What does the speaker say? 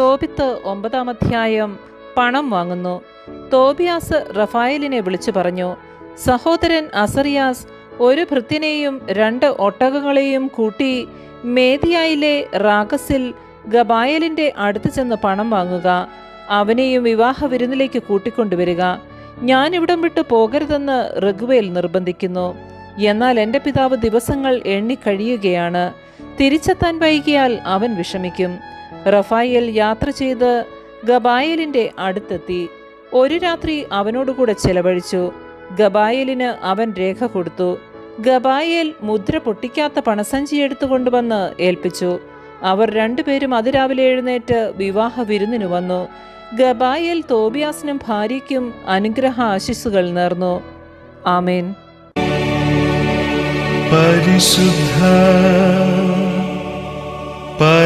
തോബിത്ത് ഒമ്പതാം അധ്യായം പണം വാങ്ങുന്നു. തോബിയാസ് റഫായലിനെ വിളിച്ചു പറഞ്ഞു സഹോദരൻ അസറിയാസ് ഒരു ഭൃത്യനെയും രണ്ട് ഒട്ടകങ്ങളെയും കൂട്ടി മേദിയായിലെ റാഗസിൽ ഗബായലിന്റെ അടുത്ത് ചെന്ന് പണം വാങ്ങുക. അവനെയും വിവാഹ വിരുന്നിലേക്ക് കൂട്ടിക്കൊണ്ടുവരിക. ഞാൻ ഇവിടം വിട്ടു പോകരുതെന്ന് റഘുവേൽ നിർബന്ധിക്കുന്നു. എന്നാൽ എന്റെ പിതാവ് ദിവസങ്ങൾ എണ്ണിക്കഴിയുകയാണ് തിരിച്ചെത്താൻ വൈകിയാൽ അവൻ വിഷമിക്കും. റഫായേൽ യാത്ര ചെയ്ത് ഗബായലിന്റെ അടുത്തെത്തി. ഒരു രാത്രി അവനോടുകൂടെ ചെലവഴിച്ചു. ഗബായലിന് അവൻ രേഖ കൊടുത്തു. ഗബായേൽ മുദ്ര പൊട്ടിക്കാത്ത പണസഞ്ചി എടുത്തുകൊണ്ടുവന്ന് ഏൽപ്പിച്ചു. അവർ രണ്ടുപേരും അതിരാവിലെ എഴുന്നേറ്റ് വിവാഹ വിരുന്നിനു വന്നു. ഗബായേൽ തോബിയാസിനും ഭാര്യയ്ക്കും അനുഗ്രഹ ആശിസുകൾ നേർന്നു. ആമേൻ. പരിശുദ്ധ